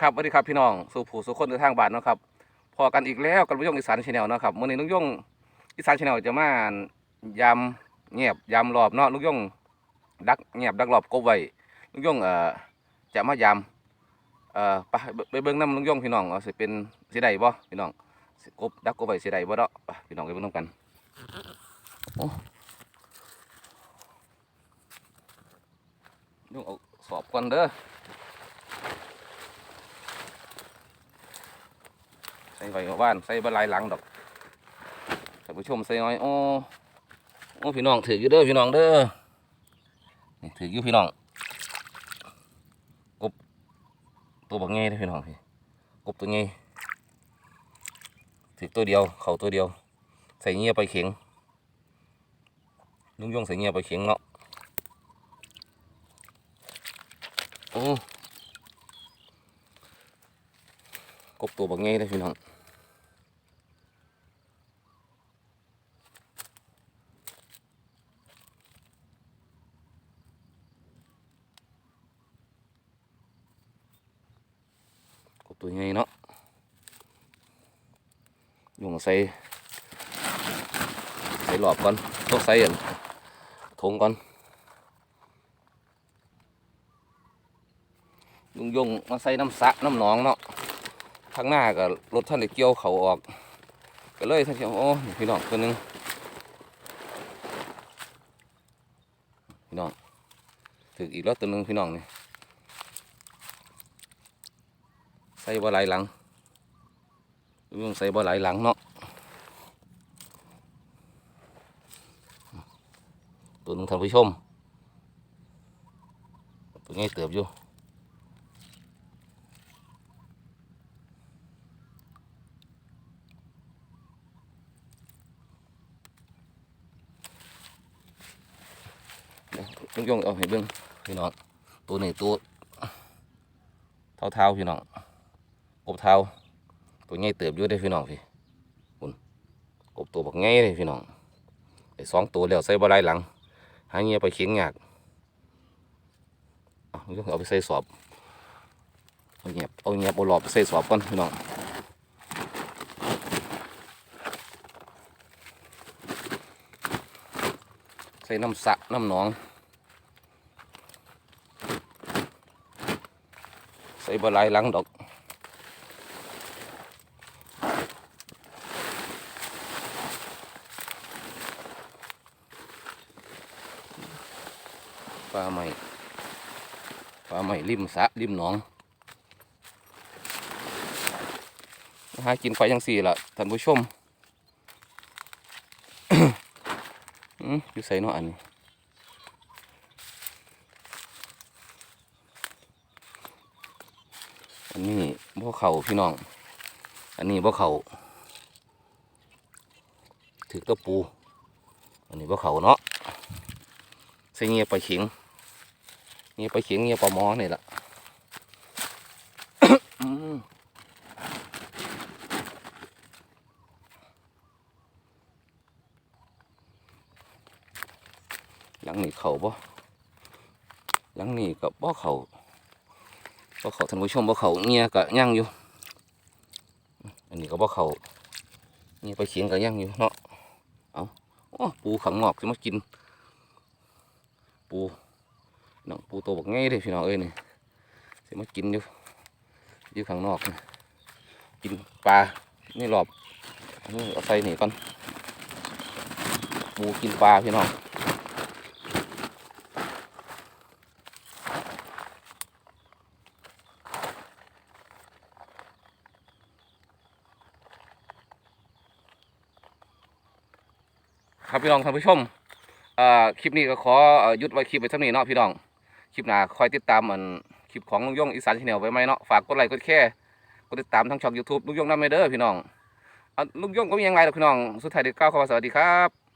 ครับสวัสดีครับพี่น้องสู่ผู้สู่คนในทางบ้านเนาะครับพอกันอีกแล้วกับลุงยงอีสานชาแนลเนาะครับเมื่อนี้ลุงยงอีสานชาแนลจะมายำเงียบยำรอบเนาะลุงยงดักเงียบดักรอบกบไว้ลุงยงเอ่อจะมายำเอ่อไปไปเบิ่งน้ำลุงยงพี่น้องเอาสิเป็นสิได้บ่พี่น้องกบดักกบไว้สิได้บ่เนาะพี่น้องไปเบิ่งน้ำกันโอ้ลุงเอาสอบก่อนเด้อ ใส่ไว้กับบ้านใส่บหลายหลังดอกท่านผู้ชมใส่น้อยโอ้โอ้พี่น้องถืออยู่เด้อพี่น้องเด้อนี่ถืออยู่พี่น้องกบตัวบักเงี้ยเด้อพี่น้องพี่กบตัวเงี้ยถือตัวเดียว เขาตัวเดียว ใส่เงี้ยไปเข็งลุงยงใส่เงี้ยไปเข็งเนาะโอ้กบตัวบักเงี้ยเด้อพี่น้อง ตัวใหญ่เนาะยุงใส่ใส่หลอบก่อนต้องใส่อันทงก่อนยุงยุงมาใส่น้ำสระน้ำหนองเนาะข้างหน้าก็รถท่านได้เกี่ยวเขาออกก็เลยท่านเกี่ยวโอ้พี่น้องตัวหนึงพี่น้องถึกอีกแล้วตัวหนึงพี่น้องนี่ ใส่บ่หลายหลังต้องใส่บ่หลายหลังเนาะตัวนึงท่านผู้ชม ตัวนี้เติบอยู่ยวต้องยงเอาให้เบิ่งพี่น้องตัวนี้ตัวเท่าๆพี่น้อง กบเท้าตัวใหญ่เติบอยู่ได้พี่น้องพี่คุณกบตัวบักใหญ่เลยพี่น้องไอ้สองตัวแล้วใส่บลายหลัง หาเงี้ยไปเขียงยากเอาไปใส่สอบเอาเงียบเอาเงียบเอาหลอบไปใส่สอบก่อนพี่น้องใส่น้ำสะน้ำหนอง ใส่บลายหลังดอก ป ลาใหม่ปลาใหม่ริมสะริมหนองหากินไปยังสี่ละท่านผู้ชมอืมยู่ใส่นาะอันนี้อันนี้บ่เข่าพี่น้อง อันนี้บ่เข่าถือตะปู อันนี้บ่เข่าเนาะใส่เงียบไปเขียง เงียบไปเขียงเงียบปลาหมอนี่แหละหลังนี่เขาบ่หลังนี่กับบ่เขาบ่เขาท่านผู้ชมบ่เขาเงียก็ย่างอยู่ อันนี้ก็บ่เขาเงียไปเขียงก็ย่างอยู่เนาะเอาโอ้ปูขังงอกจะมากิน ปู น้องปูโตบักง่ายเลยพี่น้องเอ้ยนี่สิมากินอยู่อยู่ข้างนอกนกินปลานี่รอบนี่เอาใส่นี่ก่อนปูกินปลาพี่น้องครับพี่น้องท่านผู้ชมคลิปนี้ก็ขอเอ่อหยุดไว้คลิปไว้เท่านี้เนาะพี่น้อง คลิปหน้าคอยติดตามอันคลิปของลุงยงอีสานชาแนลไว้ไหมเนาะฝากกดไลค์กดแชร์กดติดตามทั้งช่อง YouTube ลุงยงน้ำเมเดอร์พี่น้องอะลุงยงก็มียังไงล่ะพี่น้องสุดท้ายเด็กก้าวเข้ามาสวัสดีครับ